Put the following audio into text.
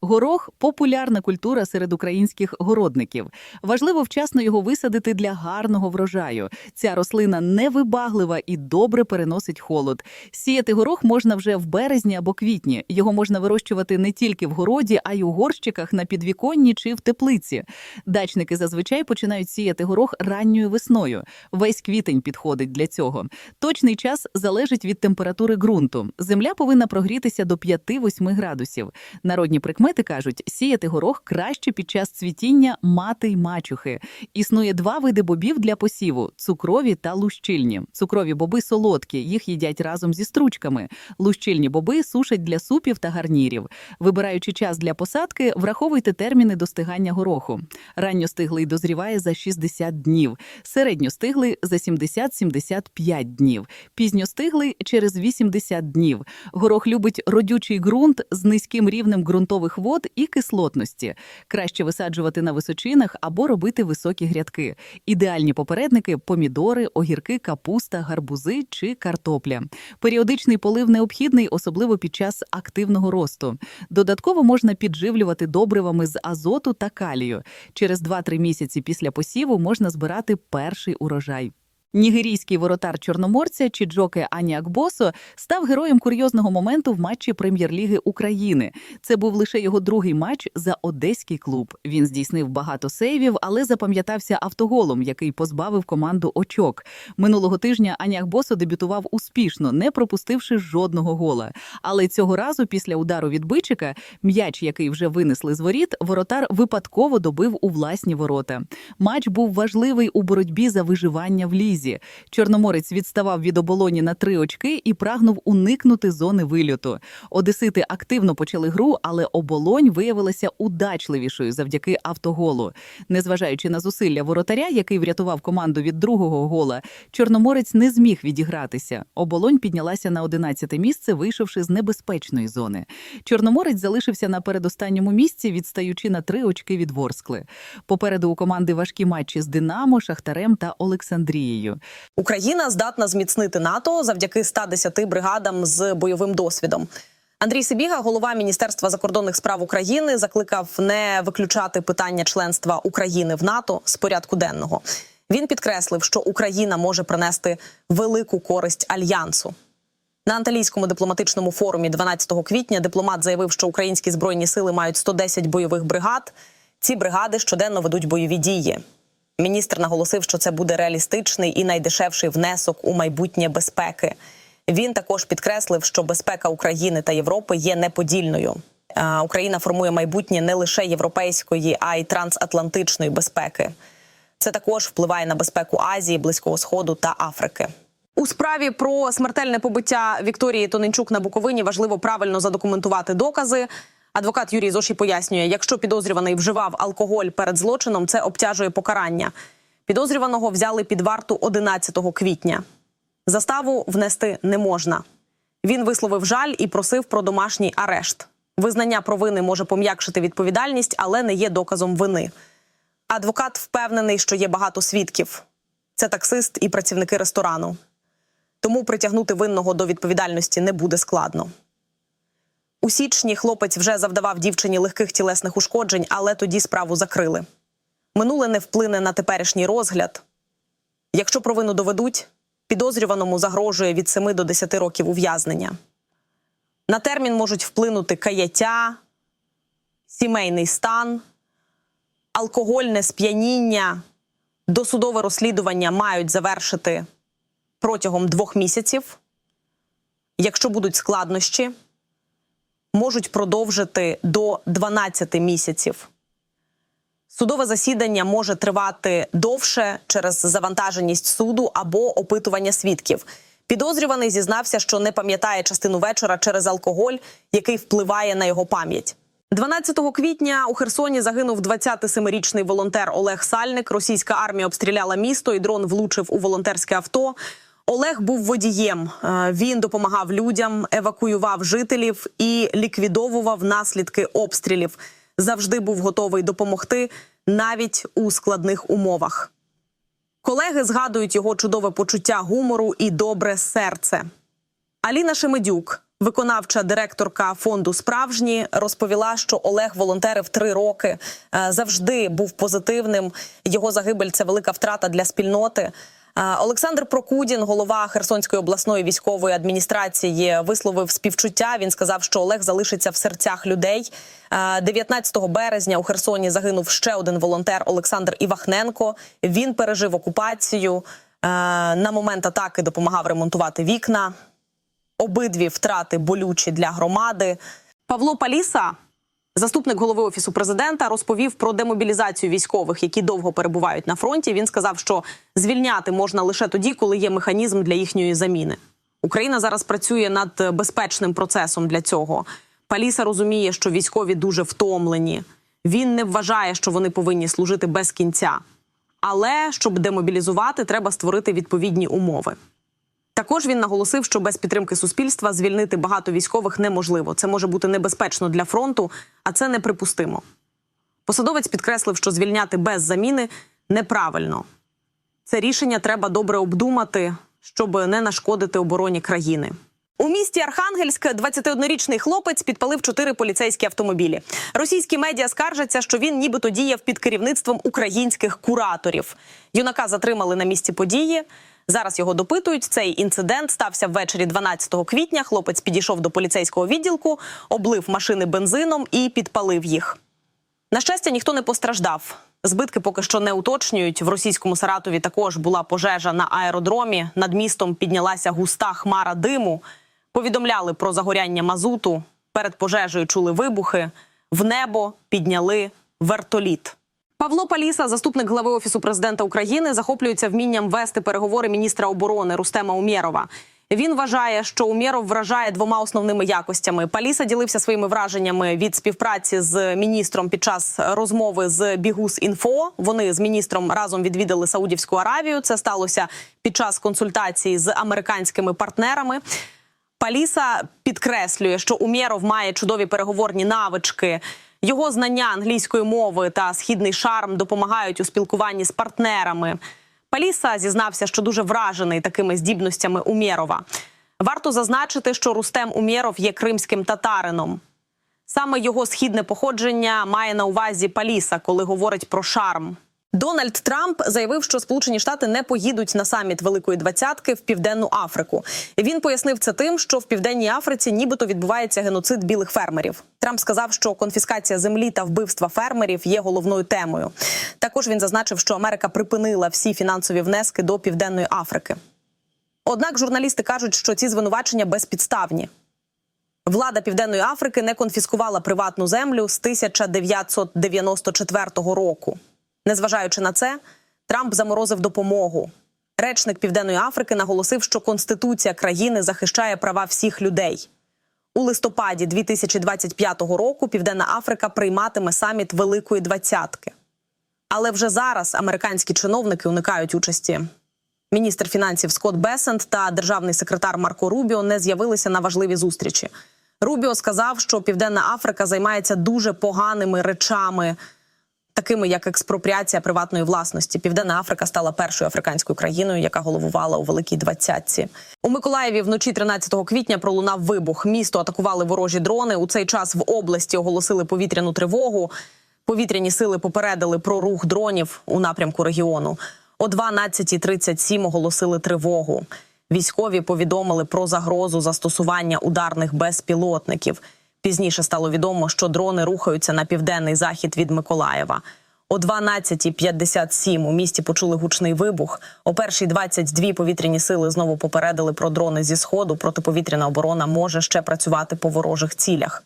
Горох популярна культура серед українських городників. Важливо вчасно його висадити для гарного врожаю. Ця рослина невибаглива і добре переносить холод. Сіяти горох можна вже в березні або квітні. Його можна вирощувати не тільки в городі, а й у горщиках на підвіконні чи в теплиці. Дачники зазвичай починають сіяти горох ранньою весною. Весь квітень підходить для цього. Точний час залежить від температури ґрунту. Земля повинна прогрітися до 5-8 градусів. Народні прикмети кажуть, сіяти горох краще під час цвітіння мати й мачухи. Існує два види бобів для посіву: цукрові та лущильні. Цукрові боби солодкі, їх їдять разом зі стручками. Лущильні боби сушать для супів та гарнірів. Вибираючи час для посадки, враховуйте терміни достигання гороху. Ранньостиглий дозріває за 60 днів, середньостиглий за 70-75 днів, пізньостиглий через 80 днів. Горох любить родючий ґрунт з низьким рівнем ґрунтових вод і кислотності. Краще висаджувати на височинах або робити високі грядки. Ідеальні попередники помідори, огірки, капуста, гарбузи чи картопля. Періодичний полив необхідний, особливо під час активного росту. Додатково можна підживлювати добривами з азоту та калію. Через 2-3 місяці після посіву можна збирати перший урожай. Нігерійський воротар чорноморця Чіджоке Аніак Босо став героєм курйозного моменту в матчі прем'єр-ліги України. Це був лише його другий матч за одеський клуб. Він здійснив багато сейвів, але запам'ятався автоголом, який позбавив команду очок. Минулого тижня Аніак Босо дебютував успішно, не пропустивши жодного гола. Але цього разу, після удару від бичика, м'яч, який вже винесли з воріт, воротар випадково добив у власні ворота. Матч був важливий у боротьбі за виживання в лізі. Чорноморець відставав від оболоні на три очки і прагнув уникнути зони вильоту. Одесити активно почали гру, але оболонь виявилася удачливішою завдяки автоголу. Незважаючи на зусилля воротаря, який врятував команду від другого гола, чорноморець не зміг відігратися. Оболонь піднялася на 11 місце, вийшовши з небезпечної зони. Чорноморець залишився на передостанньому місці, відстаючи на три очки від Ворскли. Попереду у команди важкі матчі з Динамо, Шахтарем та Олександрією. Україна здатна зміцнити НАТО завдяки 110 бригадам з бойовим досвідом. Андрій Сибіга, голова Міністерства закордонних справ України, закликав не виключати питання членства України в НАТО з порядку денного. Він підкреслив, що Україна може принести велику користь альянсу. На анталійському дипломатичному форумі 12 квітня дипломат заявив, що українські збройні сили мають 110 бойових бригад. Ці бригади щоденно ведуть бойові дії. Міністр наголосив, що це буде реалістичний і найдешевший внесок у майбутнє безпеки. Він також підкреслив, що безпека України та Європи є неподільною. Україна формує майбутнє не лише європейської, а й трансатлантичної безпеки. Це також впливає на безпеку Азії, Близького Сходу та Африки. У справі про смертельне побиття Вікторії Тоненчук на Буковині важливо правильно задокументувати докази. Адвокат Юрій Зоші пояснює, якщо підозрюваний вживав алкоголь перед злочином, це обтяжує покарання. Підозрюваного взяли під варту 11 квітня. Заставу внести не можна. Він висловив жаль і просив про домашній арешт. Визнання провини може пом'якшити відповідальність, але не є доказом вини. Адвокат впевнений, що є багато свідків. Це таксист і працівники ресторану. Тому притягнути винного до відповідальності не буде складно. У січні хлопець вже завдавав дівчині легких тілесних ушкоджень, але тоді справу закрили. Минуле не вплине на теперішній розгляд. Якщо провину доведуть, підозрюваному загрожує від 7 до 10 років ув'язнення. На термін можуть вплинути каяття, сімейний стан, алкогольне сп'яніння, досудове розслідування мають завершити протягом двох місяців. Якщо будуть складнощі, можуть продовжити до 12 місяців. Судове засідання може тривати довше через завантаженість суду або опитування свідків. Підозрюваний зізнався, що не пам'ятає частину вечора через алкоголь, який впливає на його пам'ять. 12 квітня у Херсоні загинув 27-річний волонтер Олег Сальник. Російська армія обстріляла місто, і дрон влучив у волонтерське авто. Олег був водієм. Е, Він допомагав людям, евакуював жителів і ліквідовував наслідки обстрілів. Завжди був готовий допомогти навіть у складних умовах. Колеги згадують його чудове почуття гумору і добре серце. Аліна Шемедюк, Виконавча директорка фонду Справжні розповіла, що Олег волонтерив три роки, е, завжди був позитивним. Його загибель це велика втрата для спільноти. Олександр Прокудін, голова Херсонської обласної військової адміністрації, висловив співчуття. Він сказав, що Олег залишиться в серцях людей. Е, 19 березня у Херсоні загинув ще один волонтер Олександр Івахненко. Він пережив окупацію. На момент атаки допомагав ремонтувати вікна. Обидві втрати болючі для громади. Павло Паліса, заступник голови офісу президента, розповів про демобілізацію військових, які довго перебувають на фронті. Він сказав, що звільняти можна лише тоді, коли є механізм для їхньої заміни. Україна зараз працює над безпечним процесом для цього. Паліса розуміє, що військові дуже втомлені. Він не вважає, що вони повинні служити без кінця. Але щоб демобілізувати, треба створити відповідні умови. Також він наголосив, що без підтримки суспільства звільнити багато військових неможливо. Це може бути небезпечно для фронту, а це неприпустимо. Посадовець підкреслив, що звільняти без заміни неправильно. Це рішення треба добре обдумати, щоб не нашкодити обороні країни. У місті Архангельськ 21-річний хлопець підпалив чотири поліцейські автомобілі. Російські медіа скаржаться, що він нібито діяв під керівництвом українських кураторів. Юнака затримали на місці події. Зараз його допитують. Цей інцидент стався ввечері 12 квітня. Хлопець підійшов до поліцейського відділку, облив машини бензином і підпалив їх. На щастя, ніхто не постраждав. Збитки поки що не уточнюють. В російському Саратові також була пожежа на аеродромі. Над містом піднялася густа хмара диму. Повідомляли про загоряння мазуту. Перед пожежею чули вибухи. В небо підняли вертоліт. Павло Паліса, заступник глави офісу президента України, захоплюється вмінням вести переговори міністра оборони Рустема Умєрова. Він вважає, що Умєров вражає двома основними якостями. Паліса ділився своїми враженнями від співпраці з міністром під час розмови з Бігус Інфо. Вони з міністром разом відвідали Саудівську Аравію. Це сталося під час консультації з американськими партнерами. Паліса підкреслює, що Умєров має чудові переговорні навички. Його знання англійської мови та східний шарм допомагають у спілкуванні з партнерами. Паліса зізнався, що дуже вражений такими здібностями Умєрова. Варто зазначити, що Рустем Умєров є кримським татарином. Саме його східне походження має на увазі Паліса, коли говорить про шарм. Дональд Трамп заявив, що Сполучені Штати не поїдуть на саміт Великої двадцятки в Південну Африку. Він пояснив це тим, що в Південній Африці нібито відбувається геноцид білих фермерів. Трамп сказав, що конфіскація землі та вбивства фермерів є головною темою. Також він зазначив, що Америка припинила всі фінансові внески до Південної Африки. Однак журналісти кажуть, що ці звинувачення безпідставні. Влада Південної Африки не конфіскувала приватну землю з 1994 року. Незважаючи на це, Трамп заморозив допомогу. Речник Південної Африки наголосив, що конституція країни захищає права всіх людей. У листопаді 2025 року Південна Африка прийматиме саміт Великої двадцятки. Але вже зараз американські чиновники уникають участі. Міністр фінансів Скотт Бесент та державний секретар Марко Рубіо не з'явилися на важливі зустрічі. Рубіо сказав, що Південна Африка займається дуже поганими речами, такими як експропріація приватної власності. Південна Африка стала першою африканською країною, яка головувала у Великій Двадцятці. У Миколаєві вночі 13 квітня пролунав вибух. Місто атакували ворожі дрони. У цей час в області оголосили повітряну тривогу. Повітряні сили попередили про рух дронів у напрямку регіону. О 12.37 оголосили тривогу. Військові повідомили про загрозу застосування ударних безпілотників. Пізніше стало відомо, що дрони рухаються на південний захід від Миколаєва. О 12.57 у місті почули гучний вибух. О 1.22 повітряні сили знову попередили про дрони зі сходу. Протиповітряна оборона може ще працювати по ворожих цілях.